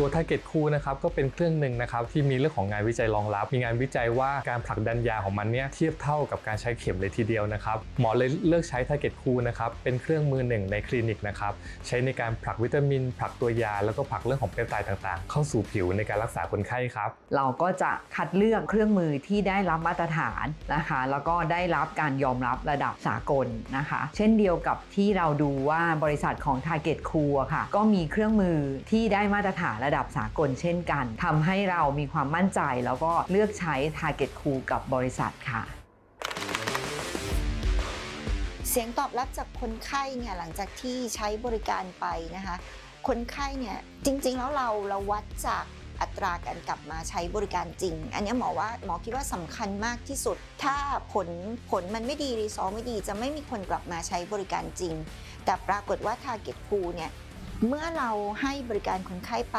ตัว Target คู่นะครับก็เป็นเครื่องหนึ่งนะครับที่มีเรื่องของงานวิจัยรองรับ มีงานวิจัยว่าการผลักดันยาของมันเนี่ยเทียบเท่ากับการใช้เข็มเลยทีเดียวนะครับหมอเลยเลือกใช้ Target คู่นะครับเป็นเครื่องมือหนึ่งในคลินิกนะครับใช้ในการผลักวิตามิน ผลักตัวยา แล้วก็ผลักเรื่องของเปปไทด์ต่างๆ เข้าสู่ผิวในการรักษาคนไข้ครับเราก็จะคัดเลือกเครื่องมือที่ได้รับมาตรฐานนะคะ แล้วก็ได้รับการยอมรับระดับสากลนะคะ เช่นเดียวกับที่เราดูว่าบริษัทของ Target c o o อะค่ะ ก็มีเครื่องมือที่ได้มาตรฐานระดับสากลเช่นกันทำให้เรามีความมั่นใจแล้วก็เลือกใช้ Target c o o กับบริษัทค่ะ เสียงตอบรับจากคนไข้เนี่ยหลังจากที่ใช้บริการไปนะคะ คนไข้เนี่ยจริง ๆ แล้วเราเราวัดจากอัตราการกลับมาใช้บริการจริง อันนี้หมอว่าหมอคิดว่าสำคัญมากที่สุด ถ้าผลผลมันไม่ดีรีซอสไม่ดี จะไม่มีคนกลับมาใช้บริการจริง แต่ปรากฏว่า Target p o o เนี่ย เมื่อเราให้บริการคนไข้ไป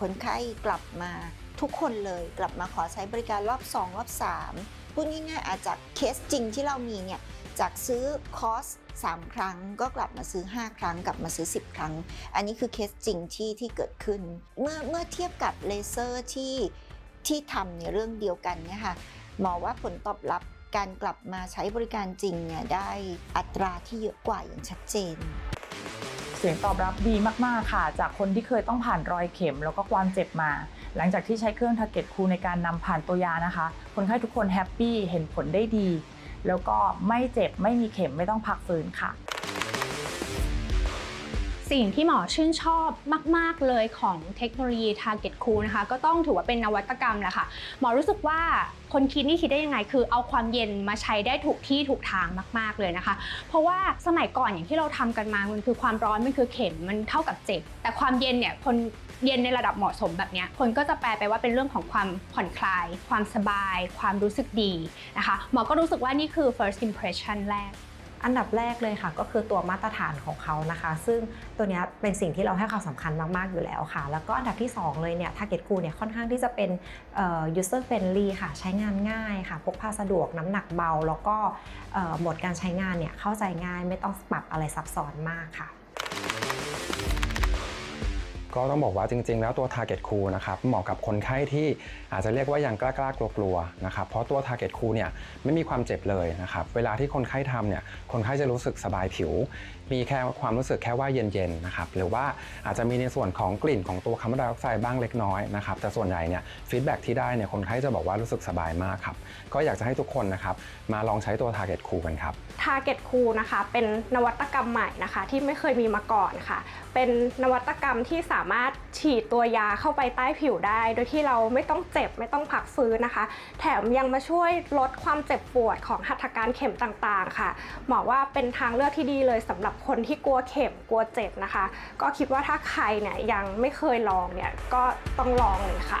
คนไข้กลับมาทุกคนเลยกลับมาขอใช้บริการรอบ 2 รอบ 3 พูดง่ายๆอาจจากเคสจริงที่เรามีเนี่ยจากซื้อคอร์ส3 ครั้ง ก็กลับมาซื้อ 5 ครั้ง กลับมาซื้อ 10 ครั้ง อันนี้คือเคสจริงที่ที่เกิดขึ้น เมื่อเมื่อเทียบกับเลเซอร์ที่ที่ทำในเรื่องเดียวกันเนี่ยค่ะหมอว่าผลตอบรับการกลับมาใช้บริการจริงเนี่ยได้อัตราที่เยอะกว่าอย่างชัดเจน เสียงตอบรับดีมากๆค่ะ จากคนที่เคยต้องผ่านรอยเข็มแล้วก็ความเจ็บมา หลังจากที่ใช้เครื่องทาร์เก็ตคูในการนำผ่านตัวยานะคะ คนไข้ทุกคนแฮปปี้เห็นผลได้ดี แล้วก็ไม่เจ็บไม่มีเข็มไม่ต้องพักฟื้นค่ะ สิ่งที่หมอชื่นชอบมาก ๆ เลยของเทคโนโลยี Target Cool นะคะ ก็ต้องถือว่าเป็นนวัตกรรมแหละค่ะ หมอรู้สึกว่าคนคิดนี่คิดได้ยังไง คือเอาความเย็นมาใช้ได้ถูกที่ถูกทางมาก ๆ เลยนะคะ เพราะว่าสมัยก่อนอย่างที่เราทำกันมา มันคือความร้อน มันคือเข็ม มันเท่ากับเจ็บ แต่ความเย็นเนี่ย คนเย็นในระดับเหมาะสมแบบนี้ คนก็จะแปลไปว่าเป็นเรื่องของความผ่อนคลาย ความสบาย ความรู้สึกดีนะคะ หมอก็รู้สึกว่านี่คือ first impression แรก อันดับแรกเลยค่ะ ก็คือตัวมาตรฐานของเขานะคะ ซึ่งตัวนี้เป็นสิ่งที่เราให้ความสำคัญมาก ๆ อยู่แล้วค่ะ แล้วก็อันดับที่ 2 เลยเนี่ย Target Cool เนี่ยค่อนข้างที่จะเป็น user friendly ค่ะ ใช้งานง่ายค่ะ พกพาสะดวกน้ำหนักเบา แล้วก็โหมดการใช้งานเนี่ยเข้าใจง่ายไม่ต้องปรับอะไรซับซ้อนมากค่ะ ก็ต้องบอกว่าจริง ๆ แล้วตัว Target Cool นะครับเหมาะกับคนไข้ที่อาจจะเรียกว่ายังกล้าๆกลัวๆนะครับเพราะตัว Target Cool เนี่ยไม่มีความเจ็บเลยนะครับเวลาที่คนไข้ทำเนี่ยคนไข้จะรู้สึกสบายผิว มีแค่ความรู้สึกแค่ว่าเย็นๆนะครับหรือว่าอาจจะมีในส่วนของกลิ่นของตัวคาร์บอนไดออกไซด์บ้างเล็กน้อยนะครับแต่ส่วนใหญ่เนี่ยฟีดแบ็ที่ได้เนี่ยคนไข้จะบอกว่ารู้สึกสบายมากครับก็อยากจะให้ทุกคนนะครับมาลองใช้ตัว Target Cool กันครับ Target Cool นะคะเป็นนวัตกรรมใหม่นะคะที่ไม่เคยมีมาก่อนค่ะ เป็นนวัตกรรมที่สามารถฉีดตัวยาเข้าไปใต้ผิวได้ โดยที่เราไม่ต้องเจ็บไม่ต้องพักฟื้นนะคะ แถมยังมาช่วยลดความเจ็บปวดของหัตถการเข็มต่างๆ ค่ะ หมอว่าเป็นทางเลือกที่ดีเลยสำหรับคนที่กลัวเข็มกลัวเจ็บนะคะ ก็คิดว่าถ้าใครเนี่ยยังไม่เคยลองเนี่ยก็ต้องลองเลยค่ะ